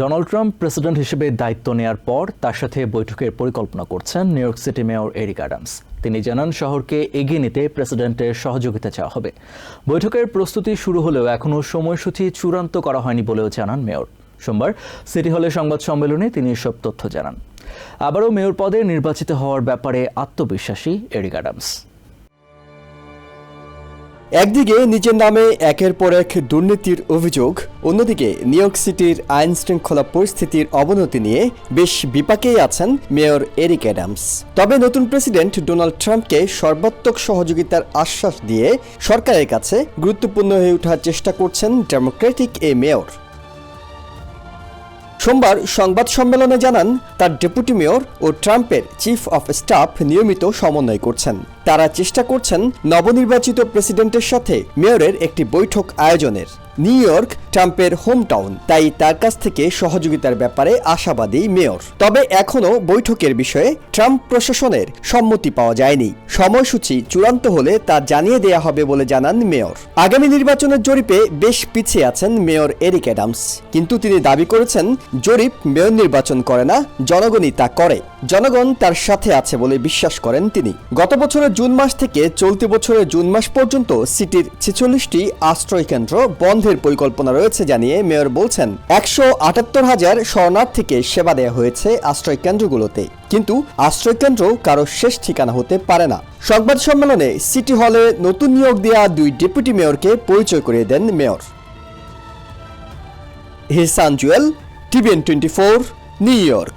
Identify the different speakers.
Speaker 1: Donald Trump president হিসেবে দায়িত্ব নেয়ার পর তার সাথে বৈঠকের পরিকল্পনা করছেন New York City mayor Eric Adams. তিনি জানান, শহরকে এগিয়ে নিতে প্রেসিডেন্টের সহযোগিতা চাওয়া হবে। বৈঠকের প্রস্তুতি শুরু হলেও এখনও সময়সূচি চূড়ান্ত করা হয়নি বলেও জানান মেয়র। সোমবার সিটি হলে সংবাদ সম্মেলনে তিনি এসব তথ্য জানান। আবারও মেয়র পদে নির্বাচিত হওয়ার ব্যাপারে আত্মবিশ্বাসী এরিক অ্যাডামস।
Speaker 2: একদিকে নিজের নামে একের পর এক দুর্নীতির অভিযোগ, অন্যদিকে নিউ ইয়র্ক সিটির আইন শৃঙ্খলা পরিস্থিতির অবনতি নিয়ে বেশ বিপাকেই আছেন মেয়র এরিক অ্যাডামস। তবে নতুন প্রেসিডেন্ট ডোনাল্ড ট্রাম্পকে সর্বাত্মক সহযোগিতার আশ্বাস দিয়ে সরকারের কাছে গুরুত্বপূর্ণ হয়ে ওঠার চেষ্টা করছেন ডেমোক্রেটিক এ মেয়র। সোমবার সংবাদ সম্মেলনে জানান, তার ডেপুটি মেয়র ও ট্রাম্পের চিফ অফ স্টাফ নিয়মিত সমন্বয় করছেন। তারা চেষ্টা করছেন নবনির্বাচিত প্রেসিডেন্টের সাথে মেয়রের একটি বৈঠক আয়োজনের। নিউ ইয়র্ক, ট্রাম্পের হোম টাউন তাই তার কাছ থেকে সহযোগিতার ব্যাপারে আশাবাদী মেয়র। তবে এখনও বৈঠকের বিষয়ে ট্রাম্প প্রশাসনের সম্মতি পাওয়া যায়নি। সময়সূচি চূড়ান্ত হলে তা জানিয়ে দেয়া হবে বলে জানান মেয়র। আগামী নির্বাচনের জরিপে বেশ পিছিয়ে আছেন মেয়র এরিক অ্যাডামস। কিন্তু তিনি দাবি করেছেন, জরিপ মেয়র নির্বাচন করে না, জনগণই তা করে। জনগণ তার সাথে আছে বলে বিশ্বাস করেন তিনি। গত বছরের জুন মাস থেকে চলতি বছরের জুন মাস পর্যন্ত সিটির ছেচল্লিশটি আশ্রয় কেন্দ্র বন্ধের পরিকল্পনা রয়েছে জানিয়ে মেয়র বলছেন, একশো আটাত্তর হাজার শরণার্থীকে সেবা দেওয়া হয়েছে আশ্রয় কেন্দ্রগুলোতে কিন্তু আশ্রয় কেন্দ্র কারও শেষ ঠিকানা হতে পারে না। সংবাদ সম্মেলনে সিটি হলে নতুন নিয়োগ দেওয়া দুই ডেপুটি মেয়রকে পরিচয় করিয়ে দেন mayor. হিসান Jewel, TVN twenty four, New York.